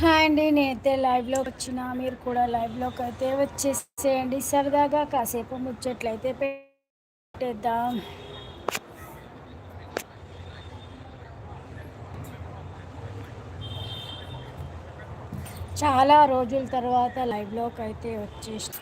Hi అండి నేనైతే లైవ్లోకి వచ్చిన మీరు కూడా లైవ్లోకి అయితే వచ్చేసేయండి. సరదాగా కాసేపు ముచ్చట్లయితే పెట్టేద్దాం. చాలా రోజుల తర్వాత లైవ్లోకి అయితే వచ్చేసి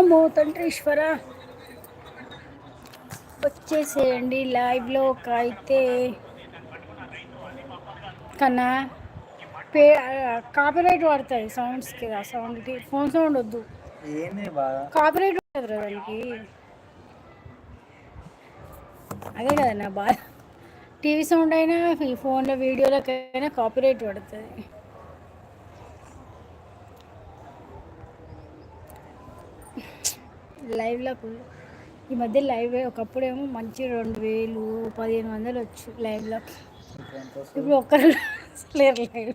అమ్మో తండ్రి ఈశ్వర వచ్చేసేయండి లైవ్లోకి అయితే. కన్నా పే కాపీరైట్ పడుతుంది సౌండ్స్కి ఆ సౌండ్కి ఫోన్ సౌండ్ వద్దు. కాపీరైట్ ఉంటుంది దానికి అదే కదా నా బాధ. టీవీ సౌండ్ అయినా ఈ ఫోన్లో వీడియోలకైనా కాపీరైట్ పడుతుంది లైవ్లకు ఈ మధ్య లైవ్ ఒకప్పుడేమో మంచి రెండు వేలు పదిహేను వందలు వచ్చు లైవ్లోకి ఇప్పుడు ఒక్కరు లేరు లైవ్.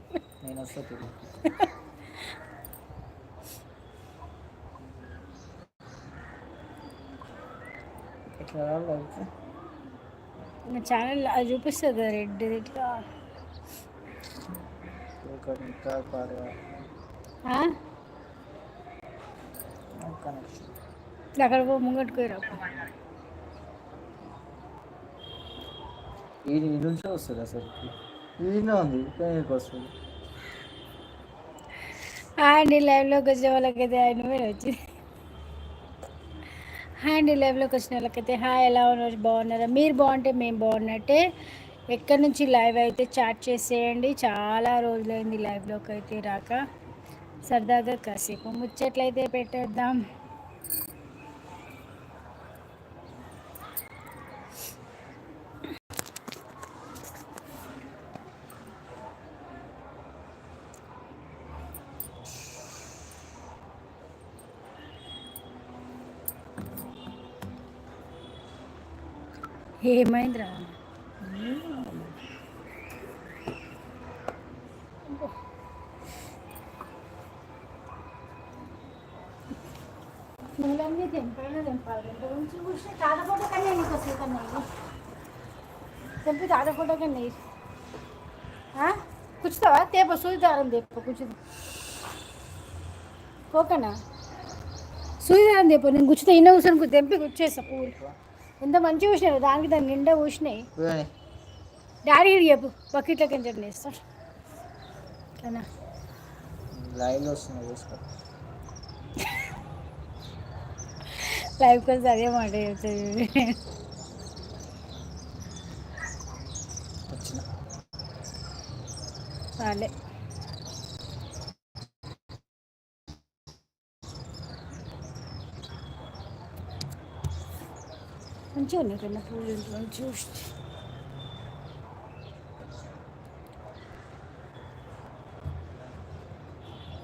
నా ఛానల్ అది చూపిస్తుంది కదా రెడ్ ఇట్లా? కనెక్షన్ అక్కడ పో రా ఈ ఈ నుంచే వస్తుంది అసలు ఈయన ఉంది ఇక్కడ వస్తుంది. హాయ్ అండి లైవ్లోకి వచ్చే వాళ్ళకైతే ఆయన మీద వచ్చింది హాయ్ అండి లైవ్లోకి వచ్చిన వాళ్ళకైతే హాయ్ ఎలా ఉన్నారు? బాగున్నారా? మీరు బాగుంటే మేము బాగున్నట్టే. ఎక్కడి నుంచి లైవ్ అయితే చాట్ చేసేయండి. చాలా రోజులైంది లైవ్లోకి అయితే రాక. సరదాగా కాసేపు ముచ్చట్లయితే పెట్టేద్దాం. ఏమైందిరా? పూలన్నీ తెంపైనా తెంపాలి. రెండు నుంచి కూర్చుని తాడపూట కన్నా నీకు వస్తుంది కన్నా ఇవి. తెంపి తాడపూట కన్నా కూర్చుతావా? తేప సూది దారం తేప కూర్చుంది పోకనా? సూది దారం తేప నేను కూర్చుతా ఇన్న కూర్చొని తెంపి కూర్చేస్తా పూలు. ఎంత మంచిగా కూర్చున్నాయి దానికి దాని నిండా చూడండి డాడీ చెప్పు బకెట్లో కింద వేస్తాడు ఓకేనా లైవ్లో వస్తుంది చూసుకో. లైఫ్ కోసం అదే మాట చెప్తుంది వచ్చిన. చాలే మంచిగా ఉన్నాయి కన్నా పూలు ఇంట్లో చూసి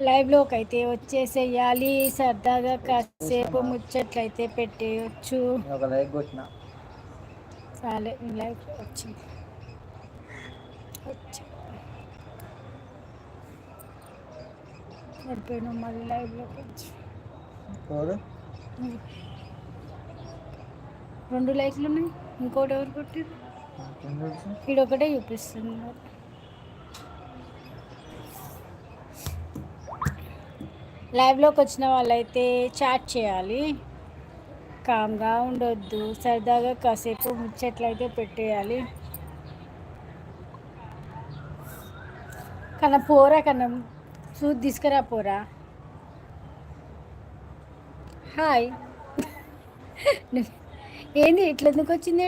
లైవ్లోకి అయితే వచ్చేసేయాలి. సరదాగా కాసేపు ముచ్చట్లయితే పెట్టేయచ్చు. నేను ఒక లైక్ కొట్టిన. చాలే లైవ్ వచ్చింది. వచ్చి. సరిపోయినా మళ్ళీ లైవ్లోకి వచ్చి. ఎవరు? రెండు లైక్లు ఉన్నాయి. ఇంకోటి ఎవరు కొట్టి నాకేం తెలుసు. ఇది ఒకటే చూపిస్తుంది మరి. లైవ్లోకి వచ్చిన వాళ్ళైతే చాట్ చేయాలి. కామ్గా ఉండొద్దు. సరదాగా కాసేపు ముచ్చట్లయితే పెట్టేయాలి. కన్నా పోరా కన్నా. సూది తీసుకురా పోరా. హాయ్. ఏంది ఇట్లా ఎందుకు వచ్చింది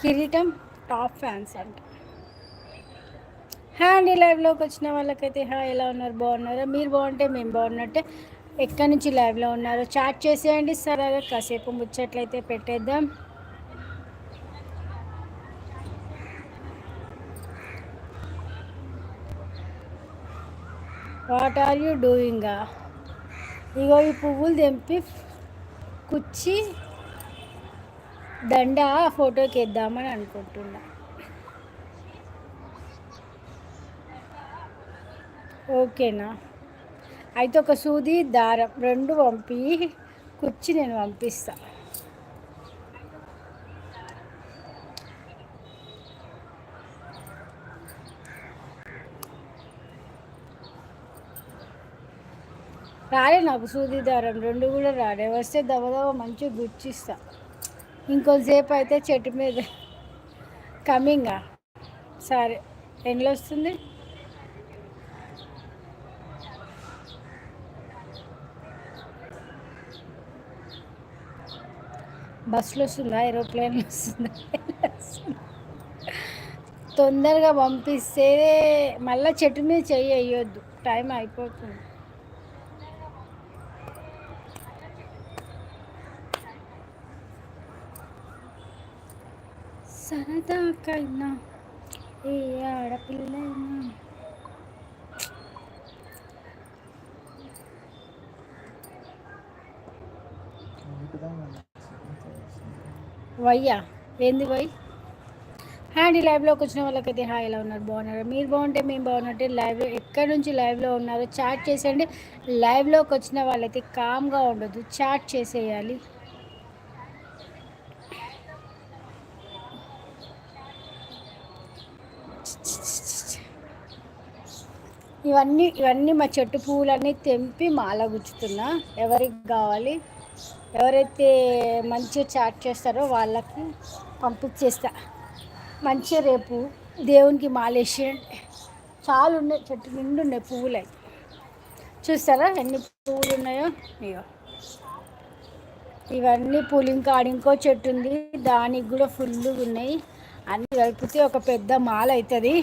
కిరీటం టాప్ ఫ్యాన్స్ అంట. హాయ్ అండి లైవ్లోకి వచ్చిన వాళ్ళకైతే హాయ్ ఎలా ఉన్నారు? బాగున్నారా? మీరు బాగుంటే మేము బాగున్నట్టే. ఎక్కడి నుంచి లైవ్లో ఉన్నారో? చాట్ చేసేయండి సరదాగా కాసేపు ముచ్చట్లయితే పెట్టేద్దాం. వాట్ ఆర్ యూ డూయింగ్ ఇగో ఈ పువ్వులు తెంపి కుచ్చి దండ ఫోటోకి వేద్దామని అనుకుంటున్నా. ఓకేనా? అయితే ఒక సూది దారం రెండు పంపి కుర్చీ నేను పంపిస్తాను రాలే నాకు సూది దారం రెండు కూడా రాలే. వస్తే దవదవ మంచిగా గుర్చిస్తా ఇంకొంతసేపు అయితే చెట్టు మీద కమింగా సరే. ఎండ్లో వస్తుంది బస్సులో వస్తుందా? ఏరోప్లేన్లో వస్తుందా? తొందరగా పంపిస్తే మళ్ళీ చెట్టు మీద చెయ్యి వేయొద్దు. టైం అయిపోతుంది. సరదాకైనా ఏ ఆడపిల్లైనా. వయ్యా? ఏంది వై? హ్యాండీ లైవ్లోకి వచ్చిన వాళ్ళకైతే హాయ్ ఎలా ఉన్నారు? బాగున్నారు? మీరు బాగుంటే మేము బాగున్నట్టే లైవ్ ఎక్కడి నుంచి లైవ్లో ఉన్నారో చాట్ చేసేయండి. లైవ్లోకి వచ్చిన వాళ్ళైతే కామ్గా ఉండదు చాట్ చేసేయాలి. ఇవన్నీ ఇవన్నీ మా చెట్టు పువ్వులన్నీ తెంపి మాల గుచ్చుతున్నా. ఎవరికి కావాలి ఎవరైతే మంచిగా చాట్ చేస్తారో వాళ్ళకి పంపించేస్తా. మంచిగా రేపు దేవునికి మాలేసి చాలా ఉన్నాయి చెట్టు నిండు ఉన్నాయి పువ్వులు. చూస్తారా ఎన్ని పువ్వులు ఉన్నాయో? ఇయో ఇవన్నీ పూలు ఇంకా ఇంకో చెట్టు ఉంది. దానికి కూడా ఫుల్గా ఉన్నాయి అన్నీ కలిపితే ఒక పెద్ద మాల అవుతుంది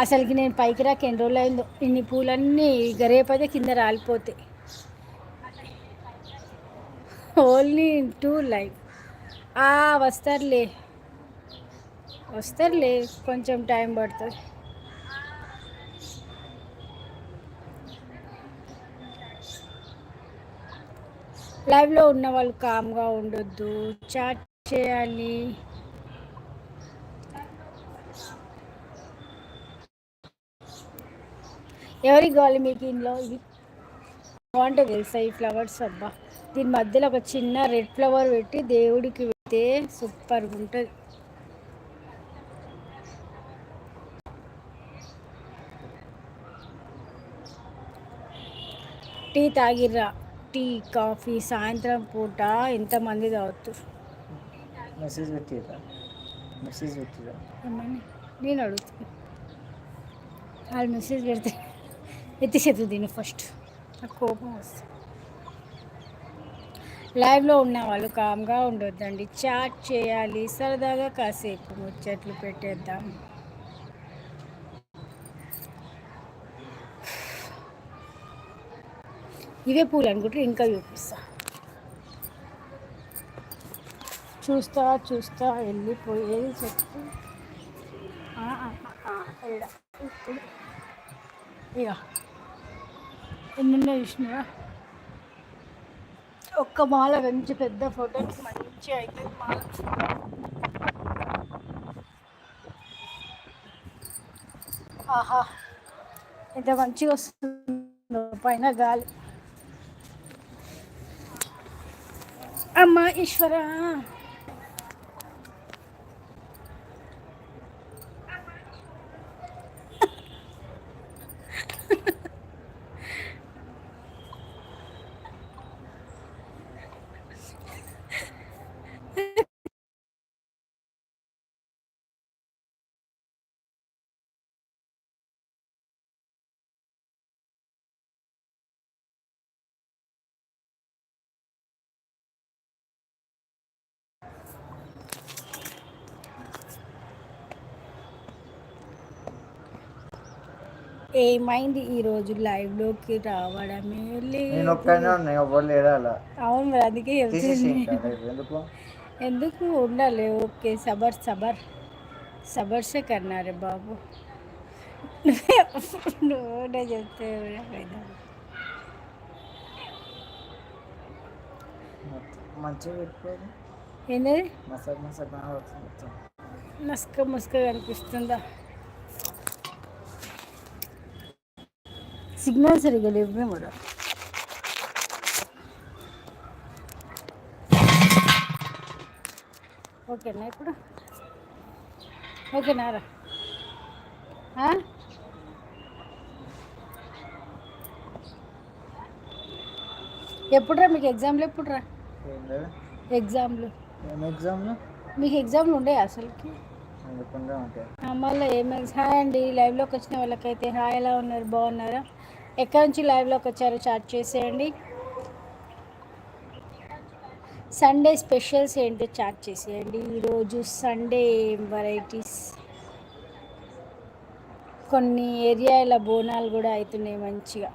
అసలుకి నేను పైకి రాక ఎన్ని రోజులు అయిందో ఇన్ని పూలన్నీ గరేపదే కింద రాలిపోతాయి. ఓన్లీ టూ లైఫ్ వస్తారులే. వస్తారులే కొంచెం టైం పడుతుంది. లైవ్లో ఉన్న వాళ్ళు కామ్గా ఉండొద్దు చాట్ చేయాలి. ఎవరికి కావాలి మీకు ఇంట్లో ఇది బాగుంటుంది తెలుసా ఈ ఫ్లవర్స్? అబ్బా దీని మధ్యలో ఒక చిన్న రెడ్ ఫ్లవర్ పెట్టి దేవుడికి పెడితే సూపర్గా ఉంటుంది. టీ తాగిర్రా? టీ కాఫీ సాయంత్రం పూట ఎంతమంది తాగుతారు? మెసేజ్ పెట్టిరా మెసేజ్ పెట్టిరా నేను అడుగుతాను వాళ్ళు మెసేజ్ పెడితే ఎత్తిసేదు దీన్ని ఫస్ట్ నాకు కోపం వస్తుంది. లైవ్లో ఉన్న వాళ్ళు కామ్గా ఉండొద్దండి. చాట్ చేయాలి. సరదాగా కాసేపు ముచ్చట్లు పెట్టేద్దాం. ఇవే పూలు అనుకుంటే ఇంకా చూపిస్తా. చూస్తా చూస్తా వెళ్ళిపోయేది చెప్తూ ఇక ఎన్నున్నా చూసినారా ఒక్క మాల మంచి పెద్ద ఫోటోకి మంచి అయితే మాల ఆహా ఎంత మంచిగా వస్తుంది పైన గాలి. అమ్మ ఈశ్వరా. ఏమైంది ఈరోజు లైవ్లోకి రావడమే నేను లేదు ఒక్కనే ఉన్నా ఎవరు లేరా అలా. అవును మరి అందుకే రేపు ఎందుకు? ఎందుకు ఉండాలి? ఓకే సబర్ సబర్. సబర్ సే కన్నారు బాబు. నువ్వు చెప్తే మంచిగా ఏంటది మస్క మస్క కనిపిస్తుందా? సిగ్నల్ సరిగా లేవు కూడా. ఓకేనా ఇప్పుడు? ఓకేనా రా? ఎప్పుడురా మీకు ఎగ్జామ్లు ఎప్పుడురా ఎగ్జామ్లు. ఏం ఎగ్జామ్లో? మీకు ఎగ్జామ్లు ఉండే అసలుకి? మళ్ళీ ఏమైంది హాయ్ అండి లైవ్లోకి వచ్చిన వాళ్ళకైతే హాయ్ ఎలా ఉన్నారు? బాగున్నారా? ఎక్కడి నుంచి లైవ్లోకి వచ్చారో చాట్ చేసేయండి. సండే స్పెషల్స్ ఏంటో చాట్ చేసేయండి. ఈరోజు సండే వెరైటీస్ కొన్ని ఏరియాల బోనాలు కూడా అవుతున్నాయి మంచిగా.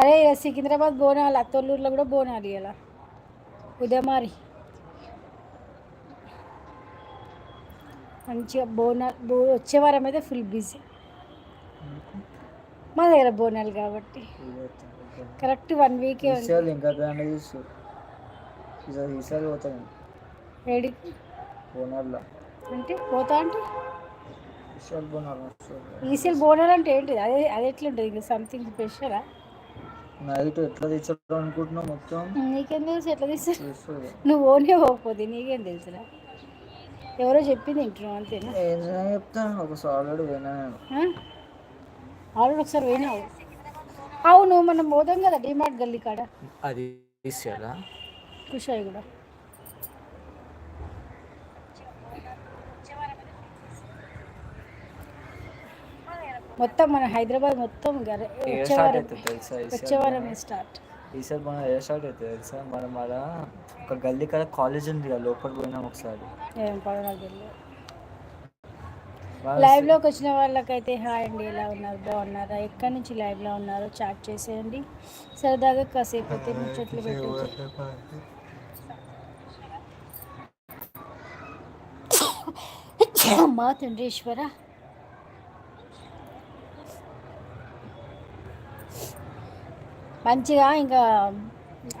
అరే సికింద్రాబాద్ బోనాలు అత్తోళ్ళూరులో కూడా బోనాలు ఇలా ఉదయమారి. మంచిగా బోనాలు బో వచ్చే వారం అయితే ఫుల్ బిజీ మా దగ్గర బోనాలు కాబట్టి. కరెక్ట్ వన్ వీకే ఉంది ఈసారి ఇంకా గ్రాండ్ చూస్తారు ఈసారి ఈసారి పోతాను ఏడికి బోనాల్లో. అంటే పోతా అంటే? ఈసీఎల్ బోనాలు అంటే ఏంటిది? అదే అది ఎట్లుంటుంది? ఇంకా సంథింగ్ స్పెషలా నైట్ ఎట్లా అనుకుంటున్నావు మొత్తం? నీకేం తెలుసు ఎట్లా చూస్తుంది. నువ్వు ఓనే పోకపోతే నీకేం తెలుసురా? ఎవరో చెప్పింది వింటున్నావు అంతేనా? ఏం చెప్తాను ఒక సాలెడ్ పోయినా నేను. ఆల్రెడీ ఒకసారి పోయినావు అవును మనం పోదాం కదా డిమార్ట్ గల్లీ కాడ. అది తీసేయాలా? కుషాయి కూడా. మొత్తం మన హైదరాబాద్ మొత్తం వచ్చే వారం వచ్చే వారమే స్టార్ట్. ఈసారి మనం ఏ స్టార్ట్ అవుతుంది తెలుసా? మనం ఆడ ఒక గల్లీ కాడ కాలేజ్ ఉంది కదా లోపల పోయినాం ఒకసారి. ఏం వాళ్ళు లైవ్లోకి వచ్చిన వాళ్ళకైతే హాయ్ అండి ఎలా ఉన్నారు? బాగున్నారా? ఎక్కడి నుంచి లైవ్లో ఉన్నారో? చాట్ చేసేయండి. సరదాగా కాసేపు అయితే ముచ్చట్లు పెట్టచ్చు అమ్మా తండ్రీశ్వర మంచిగా ఇంకా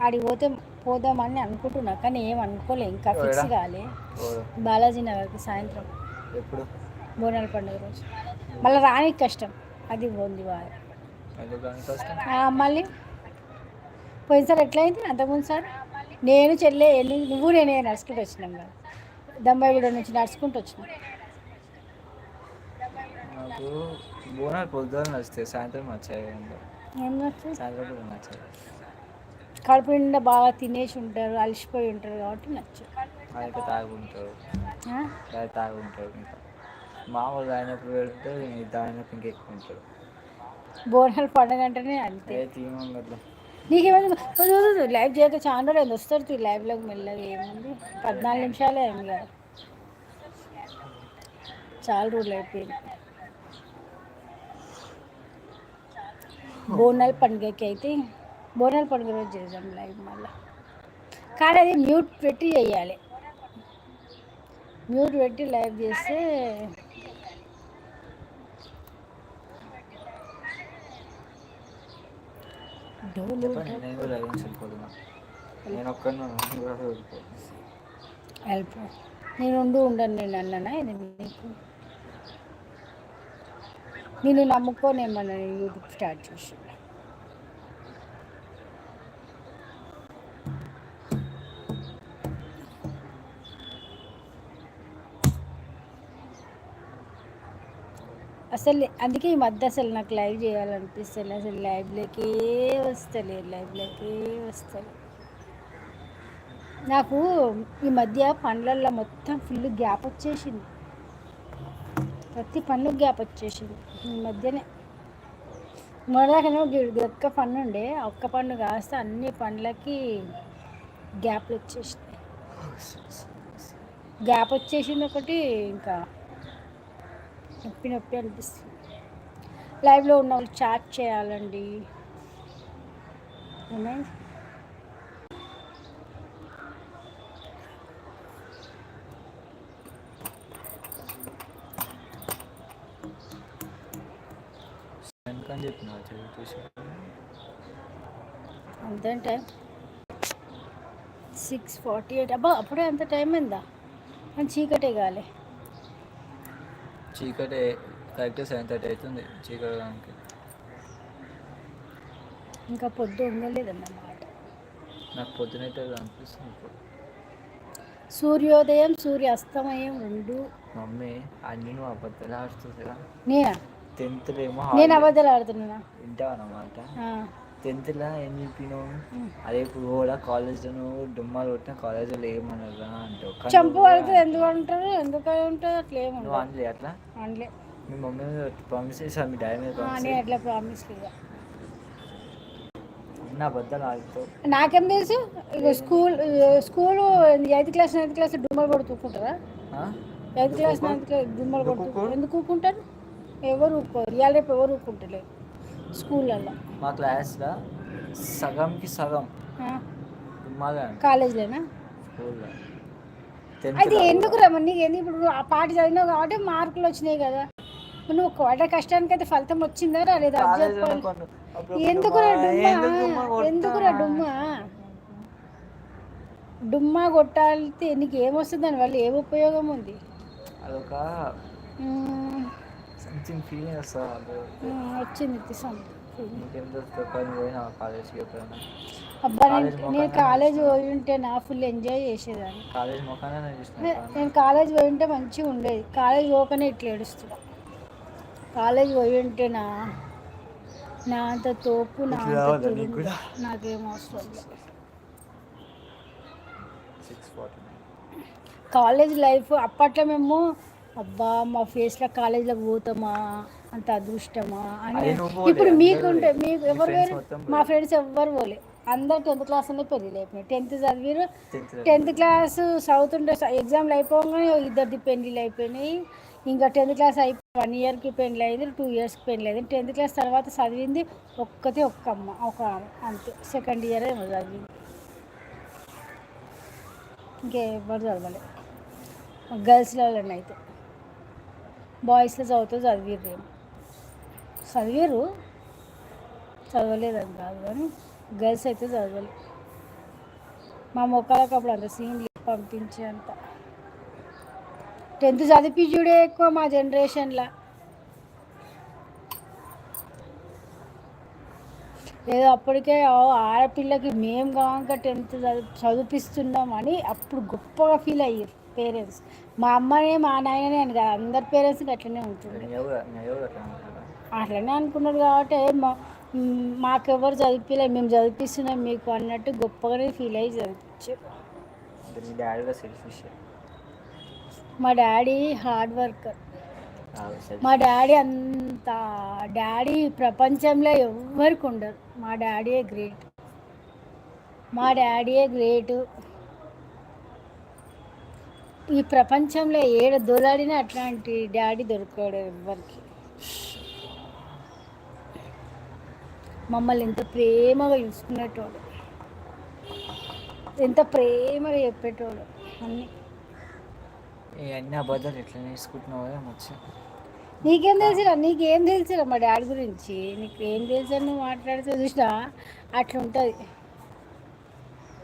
ఆడికి పోతే పోదామని అనుకుంటున్నా కానీ ఏం అనుకోలే. ఇంకా ఫిక్స్? కాలే. బాలాజీ నగర్కి సాయంత్రం. ఎప్పుడు? బోనాల పండుగ రోజు. మళ్ళీ రానికి కష్టం. అది ఉంది వారు. మళ్ళీ పోయినసారి ఎట్లయింది? అంతకుముందు సార్? నేను చెల్లె వెళ్ళి నువ్వు నేనే నడుచుకుంటూ వచ్చినాం కదా. దంబాయిగూడ నుంచి నడుచుకుంటూ వచ్చినాం. నాకు బోనాలు పొద్దున్న నచ్చుతాయి సాయంత్రం నచ్చాయి ఏం నచ్చింది. కడుపు నిండా బాగా తినేసి ఉంటారు అలసిపోయి ఉంటారు కాబట్టి నచ్చు అయితే తాగుంటారు తాగుంటారు ఇంకా. మామూలు అయినప్పుడు పెడితే దానినప్పుడు ఇంకా ఎక్కువ ఉంటారు. బోనాల పండుగ అంటేనే అంతే. ఏ నీకేమైంది? లైవ్ చేయక చాలా రోజులు వస్తారు తీ లైవ్లోకి మెల్లగా ఏముంది? పద్నాలుగు నిమిషాలే ఏమి కాదు. చాలా రోజులు అయిపోయింది. బోనాల పండుగకి అయితే బోనాల పండుగ రోజు చేద్దాం లైవ్ మళ్ళీ. కానీ అది మ్యూట్ పెట్టి చేయాలి. మ్యూట్ పెట్టి లైవ్ చేస్తే చెప్పండి నేను ఉండు ఉండను నేను అన్నానా ఇది నీకు నేను నమ్ముకోనేమన్నా నేను యూట్యూబ్ స్టార్ట్ చేసి అసలు అందుకే ఈ మధ్య అసలు నాకు లైవ్ చేయాలనిపిస్తుంది అసలు లైవ్లోకే వస్తలేదు లైవ్లోకే వస్తలేదు నాకు ఈ మధ్య పండ్లల్లో మొత్తం ఫుల్ గ్యాప్ వచ్చేసింది. ప్రతి పన్ను గ్యాప్ వచ్చేసింది. ఈ మధ్యనే మొదలకనే ఒక్క పన్ను ఉండే ఒక్క పన్ను కాస్త అన్ని పండ్లకి గ్యాప్లు వచ్చేసినాయి. గ్యాప్ వచ్చేసింది ఒకటి ఇంకా నొప్పి నొప్పి అనిపిస్తుంది. లైవ్లో ఉన్న వాళ్ళు చాట్ చేయాలండి. ఉన్నాయి వెనకని చెప్పిన అంతే టైం సిక్స్ ఫార్టీ ఎయిట్. అబ్బా అప్పుడే అంత టైం అయిందా? అని చీకటే కాలే చీకటి కరెక్ట్ సెవెన్ థర్టీ అవుతుంది చీకటి దానికి ఇంకా పొద్దు ఉండలేదన్నమాట నాకు పొద్దునైతే అనిపిస్తుంది ఇప్పుడు. సూర్యోదయం సూర్యాస్తమయం రెండు. మమ్మీ అన్ని నువ్వు అబద్ధాలు ఆడుతుందిరా. నేనా? టెన్త్లో ఏమో నేను అబద్ధాలు ఆడుతున్నానా వింటావు అన్నమాట ఆ, టెన్త్లో ఏం చెప్పినావు? అదే ఇప్పుడు కూడా కాలేజ్లో నువ్వు డుమ్మాలు కొట్టిన కాలేజ్లో ఏమన్నారా అంటావు. చంపు నువ్వు పడుతుంది ఎందుకు అంటారు? ఎందుకు ఉంటుంది అట్లా నువ్వు ఏముండదు అనలే అట్లా? అనలే. మీ మమ్మీ ప్రామిస్ చేసా మీ డాడీ మీద అట్లా ప్రామిస్ లేదా. నా అబద్ధాలు ఆడుతావు. నాకేం తెలుసు? School school eighth class ninth class డుమ్మలు కొడుతుంటారా? ఎయిత్ క్లాస్ నైన్త్ క్లాస్ డుమ్మలు ఎందుకు కొడుతూ ఊరుకోరు? ఎందుకు ఊరుకుంటారు ఎవరు ఊరుకోరు ఇవాళ రేపు ఎవరు ఊరుకుంటలేరు స్కూళ్ళల్లో. మా క్లాస్లో సగంకి సగం అంట కాలేజ్లోనా? స్కూల్లో అది ఎందుకు రమ్మ నీకు ఎందుకు ఇప్పుడు ఆ పాట చదివినావు కాబట్టి మార్కులు వచ్చినాయి కదా. నువ్వు పడ్డ కష్టానికి అయితే ఫలితం వచ్చిందా రాలేదా అది చెప్పాలి ఎందుకురా డుమ్మా? డుమ్మా? కొట్టాలితే నీకు ఏమొస్తుంది దాని వల్ల ఏం ఉపయోగం ఉంది? అదొక సంథింగ్ ఫీలింగ్ వస్తుంది మ్మ్, వచ్చింది తీసాం నీకేం తెలుస్తుంది పని పోయినా కాలేజ్కి ఎప్పుడైనా అబ్బా నేను కాలేజ్ పోయి ఉంటే నా ఫుల్ ఎంజాయ్ చేసేదాన్ని. నేను కాలేజ్ పోయి ఉంటే మంచిగా ఉండేది. కాలేజ్ పోకనే ఇట్లా ఏడుస్తున్నా. కాలేజ్ పోయి ఉంటే నా నా అంత తోపు నా నీకు అవసరం కాలేజ్ లైఫ్ అప్పట్లో మేము అబ్బా మా ఫేస్లో కాలేజీలోకి పోతామా? అంత అదృష్టమా? అని ఇప్పుడు మీకుంటే. మీకు ఎవరు వేరు మా. ఫ్రెండ్స్ ఎవ్వరు పోలే. అందరు టెన్త్ క్లాస్ అనే పెళ్ళి అయిపోయినాయి. టెన్త్ చదివారు టెన్త్ క్లాస్ చదువుతుంటే ఎగ్జామ్లు అయిపోగానే ఇద్దరిది పెళ్ళిళ్ళు అయిపోయినాయి. ఇంకా టెన్త్ క్లాస్ అయిపోయి వన్ ఇయర్కి పెళ్ళి అయింది టూ ఇయర్స్కి పెళ్ళి అయింది. టెన్త్ క్లాస్ తర్వాత చదివింది ఒక్కతే ఒక్క అమ్మ ఒక అంతే. సెకండ్ ఇయర్ ఏమో చదివింది. ఇంకెవ్వరు చదవలే. గర్ల్స్లో అయితే. బాయ్స్లో చదువుతూ చదివిర్రు. చదివారు చదవలేదని కాదు కానీ గర్ల్స్ అయితే చదవలేదు మా మొక్కలకు అప్పుడు అంత సీన్ పంపించే అంత. టెన్త్ చదివి చూడే ఎక్కువ మా జనరేషన్లో. ఏదో అప్పటికే ఆడపిల్లకి మేము కాక టెన్త్ చదివి చదివిపిస్తున్నాం అని అప్పుడు గొప్పగా ఫీల్ అయ్యారు. పేరెంట్స్. మా అమ్మనే మా నాయననే అని కాదు అందరి పేరెంట్స్కి అట్లనే ఉంటుంది అట్లనే అనుకున్నారు కాబట్టి మా మాకెవరు చదివించలేదు మేము చదివిస్తున్నాం మీకు అన్నట్టు గొప్పగానే ఫీల్ అయ్యి సెల్ఫిష్ మా డాడీ హార్డ్ వర్కర్. మా డాడీ అంత డాడీ ప్రపంచంలో ఎవ్వరికి ఉండరు మా డాడీయే గ్రేట్. మా డాడీయే గ్రేటు. ఈ ప్రపంచంలో ఏడ దొలాడినా అట్లాంటి డాడీ దొరకడు ఎవ్వరికి. మమ్మల్ని ఎంత ప్రేమగా చూసుకునేటోడు. ఎంత ప్రేమగా చెప్పేటోడు అన్నీ. అన్ని అబద్ధాలు ఎట్లా నేర్చుకుంటున్నావో నీకేం తెలుసురా నీకేం తెలుసురా మా డాడీ గురించి? నీకు ఏం తెలుసు నువ్వు మాట్లాడితే చూసినా అట్లుంటుంది.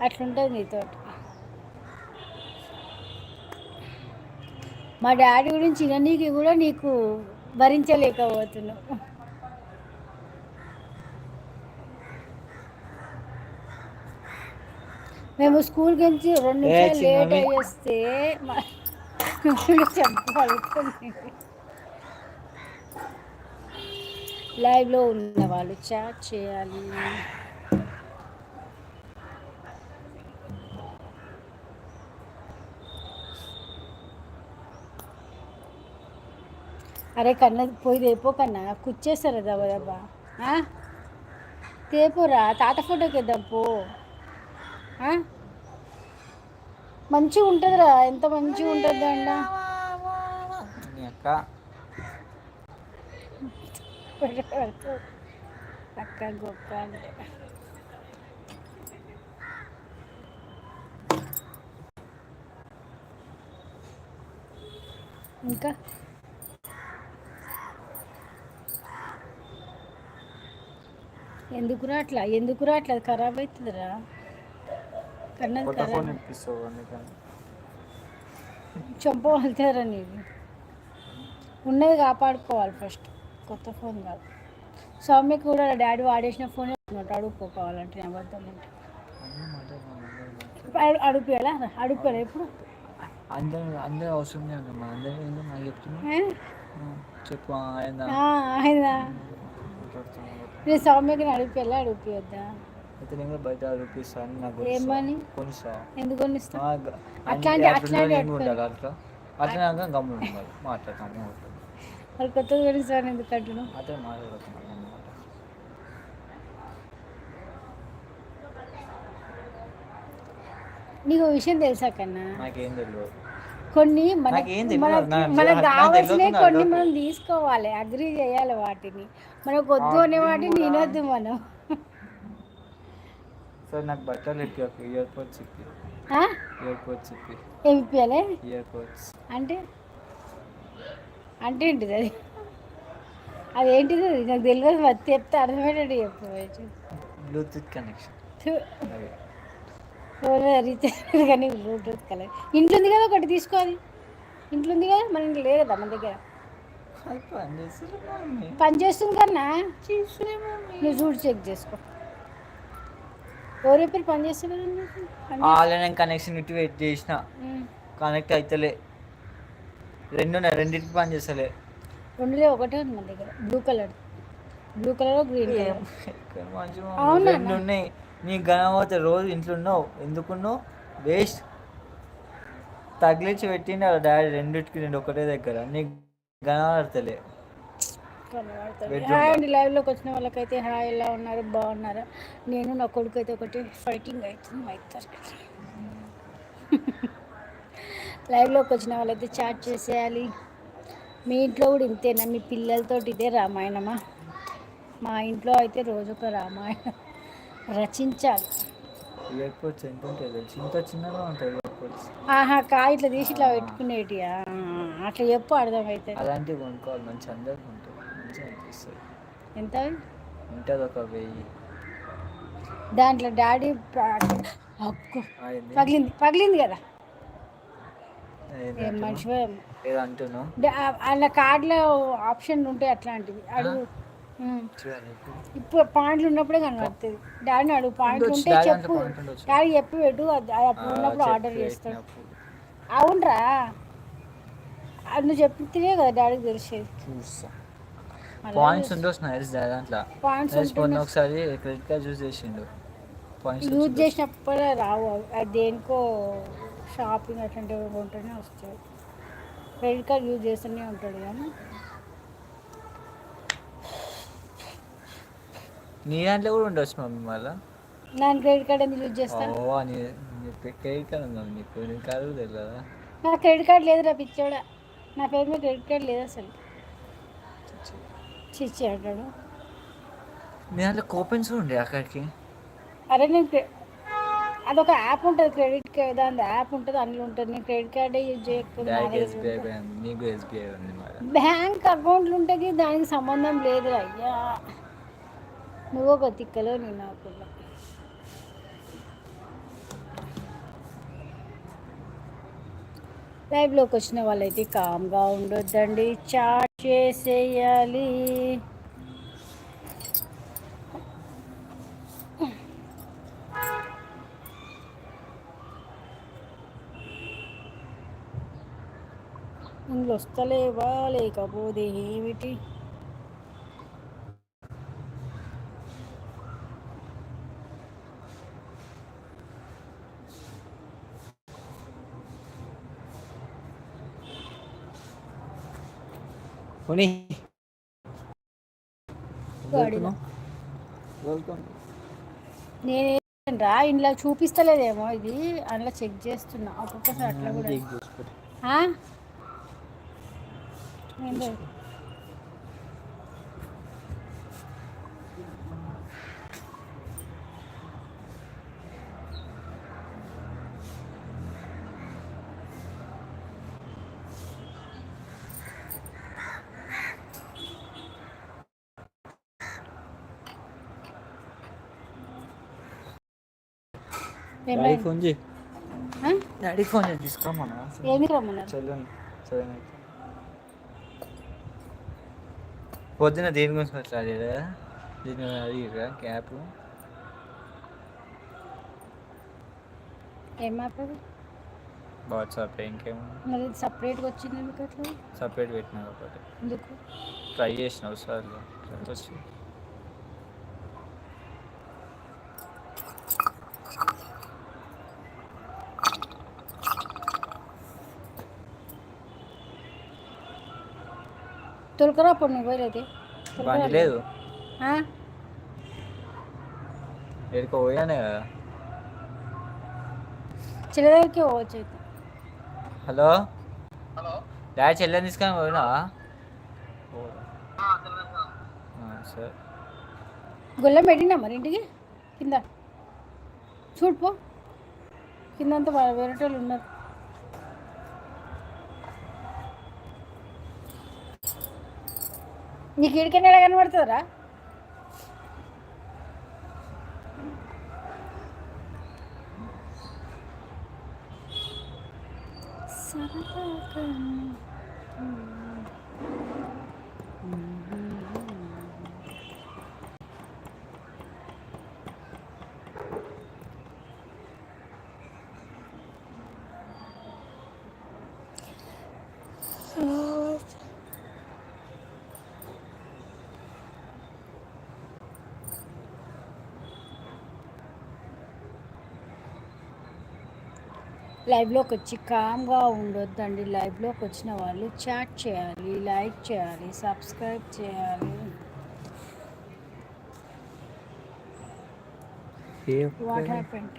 అట్లుంటుంది నీతో మా డాడీ గురించి నీకు కూడా నీకు భరించలేకపోతున్నావు. మేము స్కూల్కి నుంచి రెండు నిమిషాలు లేట్ చిన్నవి. అయ్యి వస్తే మా మమ్మల్ని చంపుతుంది లైవ్లో ఉన్న వాళ్ళు చాట్ చేయాలి. అరే కన్న పోయి తేపో కన్నా కుచ్చేస్తారు దబ్బా ఆ? తేపోరా తాత ఫోటోకి ఇద్దాం పో? మంచిగా ఉంటుందిరా ఎంత మంచిగా ఉంటుంది అండ. అక్క. అక్క గొప్ప అంటే. ఇంకా? ఎందుకురా అట్లా? ఎందుకురా అట్లా? ఖరాబ్ అవుతుందిరా కన్నది ఖరాబ్. చంప వెళ్తారా నీది ఉన్నది కాపాడుకోవాలి ఫస్ట్ కొత్త ఫోన్ కాదు. సౌమ్యకి కూడా డాడీ వాడేసిన ఫోన్ అడుగుకోవాలంటే నేను అబద్ధం అంటే అన్నీ మాట్లాడుతున్నాం అడు- అడుగుపోయాలా? అడుగుపోయాలా ఇప్పుడు అందరూ అందరూ అవసరం లేదు అందరూ నాకు చెప్తున్నా? చెప్పు ఆయన నేను సౌమ్యకి అడుగుపోయాలా అడుగుపోయొద్దా అయితే నేను బయట రూపిస్తాను నాకు ఏమని? కొనిస్తా ఎందుకు కొనిస్తా అట్లాంటి- అట్లా అట్లాంటి. ఉండాలి అట్లా అట్లా. గమ్మున ఉండాలి మాట్లాడతాను వాళ్ళు కొత్తగా కొనిస్తాను ఎందుకు మాట్లాడుతున్నాను అన్నమాట నీకు విషయం తెలుసా కన్నా? నాకేం తెలియదు కొన్ని. మనకి నాకు మనకు నాకు కావాల్సినవి కొన్ని. మనం తీసుకోవాలి అగ్రి చేయాలి వాటిని. మనకు వద్దు అనే వాటిని తినొద్దు మనం. సరే నాకు బట్టలు ఇప్పి ఇయర్ పోడ్స్ ఇప్పి. ఆ? ఇయర్ పోడ్స్ ఇప్పి. ఏమి ఇప్పియాలి? ఇయర్ పోడ్స్ అంటే? అంటే ఏంటిది అది? అది ఏంటిది? అది? నాకు తెలియదు చెప్తే అర్థమయ్యేటట్టు చెప్పవచ్చు బ్లూటూత్ కనెక్షన్ రీఛార్జ్ కానీ బ్లూటూత్ కలర్ ఇంట్లో ఉంది కదా ఒకటి తీసుకోవాలి ఇంట్లో ఉంది కదా మన ఇంట్లో లేదు కదా మన దగ్గర. పని చేస్తుంది కన్నా నువ్వు చూడు చెక్ చేసుకో. ఎవరి పని. ఆన్లైన్ కనెక్షన్ ఇటు వెయిట్ చేసిన. కనెక్ట్ అవుతలే రెండు ఉన్నాయి రెండింటికి పని చేస్తలే. రెండులో ఒకటే ఉంది మన దగ్గర. Blue colour blue colour green colour అవునా? ఉన్నాయి. నీకు గణమవుతా రోజు ఇంట్లో ఉన్నావు. ఎందుకున్నావు? వేస్ట్ తగిలించి పెట్టిండు డాడీ రెండింటికి రెండు ఒకటే దగ్గర. గణపడతలే Bedroom హాయ్ అండి లైవ్లోకి వచ్చిన వాళ్ళకైతే హాయ్ ఎలా ఉన్నారు? బాగున్నారా? నేను నా కొడుకు అయితే ఒకటి ఫైటింగ్ అవుతుంది మా లైవ్లోకి వచ్చిన వాళ్ళైతే చాట్ చేసేయాలి. మీ ఇంట్లో కూడా ఇంతేనా? మీ పిల్లలతో ఇదే రామాయణమా? మా ఇంట్లో అయితే రోజు ఒక రామాయణం. రచించాలి. ఎంత ఉంటాయి తెలుసు? ఇంత చిన్నగా ఉంటాయి ఎయిర్పోర్ట్స్ ఆహా కా ఇట్లా తీసి ఇట్లా పెట్టుకునేటి అట్లా చెప్పు అర్థమవుతుంది అలాంటివి కొనుక్కోవాలి మంచి అందరికి ఉంటాయి మంచిగా అనిపిస్తుంది. ఎంత? ఉంటుంది ఒక వెయ్యి. దాంట్లో డాడీ? పగిలింది పగిలింది కదా? మనిషివే ఏదో అంటున్నావు? అలా కార్డులో ఆప్షన్ ఉంటాయి అట్లాంటివి. అడుగు. ఇప్పుడు. పాయింట్లు ఉన్నప్పుడే కనబడుతుంది. డాడీని అడుగు పాయింట్లు ఉంటే డాడీ చెప్పు. డాడీ చెప్పి పెట్టు అప్పుడు ఉన్నప్పుడు ఆర్డర్ చేస్తాడు. అవునరా? అది నువ్వు చెప్తే కదా డాడీకి తెలిసేది. పాయింట్స్ తెలిసి దాంట్లో? పాయింట్స్ మొన్న ఒకసారి క్రెడిట్ కార్డ్ యూజ్ చేసిండు. పాయింట్స్ యూజ్ చేసినప్పుడే రావు. అది దేనికో షాపింగ్ అట్లాంటివి కొంటేనే వస్తాయి. క్రెడిట్ కార్డ్ యూజ్ చేస్తూనే ఉంటాడు కానీ. నీ దాంట్లో కూడా ఉండొచ్చు మమ్మీ మళ్ళీ? నేను క్రెడిట్ కార్డ్ ఎందుకు యూజ్ చేస్తాను? ఓ నీ నీ క్రెడిట్ కార్డ్ ఉందా? నీ కార్డు కూడా తెలియదా నా క్రెడిట్ కార్డ్ లేదురా పిచ్చోడా. నా పేరు మీద క్రెడిట్ కార్డ్ లేదు అసలు. చిచ్చి. అంటాడు. నీ దాంట్లో కూపెన్స్ ఉండే అక్కడికి అరే నేను అదొక యాప్ ఉంటుంది క్రెడిట్ కార్డ్ దాని యాప్ ఉంటుంది అందులో ఉంటుంది. నేను క్రెడిట్ కార్డే యూజ్ చేయకపోతే నా బ్యాంక్ అకౌంట్లు ఉంటుంది దానికి సంబంధం లేదు అయ్యా. నువ్వు ఒక తిక్కలో నేను నాకు లైవ్లోకి వచ్చిన వాళ్ళైతే కామ్గా ఉండొద్దండి. చాట్ చేసేయాలి. ఇందులో వస్తలేవా? లేకపోతే ఏమిటి? పోనీ. నేను రా ఇంట్లో చూపిస్తలేదేమో ఇది. అందులో చెక్ చేస్తున్నా. ఒక్కొక్కసారి అట్లా కూడా. డాడీ ఫోన్ చేయి? డాడీ ఫోన్ చేసి తీసుకోమన్నా ఎందుకు రమ్మన్నారు చెల్లుని చెల్లుని పొద్దున దేని గురించి మాట్లాడారా? దీని అడిగిరా క్యాప్ ఏం మాట్లాడు వాట్సాప్ ఇంకేమో మరి సపరేట్గా వచ్చింది ఎందుకు అట్లా? సపరేట్ పెట్టినా ఒకటి. ఎందుకు? ట్రై చేసిన ఒకసారి వచ్చి తొలకరా అప్పుడు నువ్వు బండి లేదు. ఎక్కడికో పోయానే కదా. పోవచ్చు అయితే. హలో? డాడీ చెల్లెని తీసుకొని పోయినా. సరే. గొల్లెం పెట్టినా మరి ఇంటికి? కింద. చూడు పో. కిందంతా వా- వేరే వాళ్ళు ఉన్నారు. నీకు ఇడికనే కనబడుతుందిరా? సరదాగా లైవ్లోకి వచ్చి కామ్గా ఉండొద్దండి. లైవ్లోకి వచ్చిన వాళ్ళు చాట్ చేయాలి లైక్ చేయాలి సబ్స్క్రైబ్ చేయాలి. వాట్ హ్యాపెండ్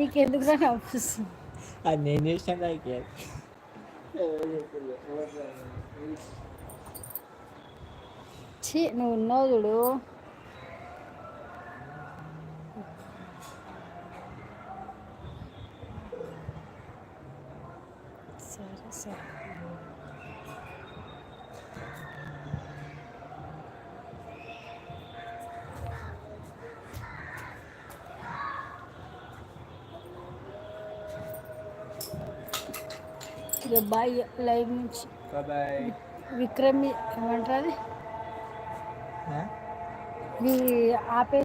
నీకు ఎందుకు నవ్వుస్తుంది అది నేను చేసిన నువ్వు ఉన్నావు చూడు సరే సరే ఇక బాయ్ లైవ్ నుంచి. విక్రమ్ ఏమంటారు ఆపే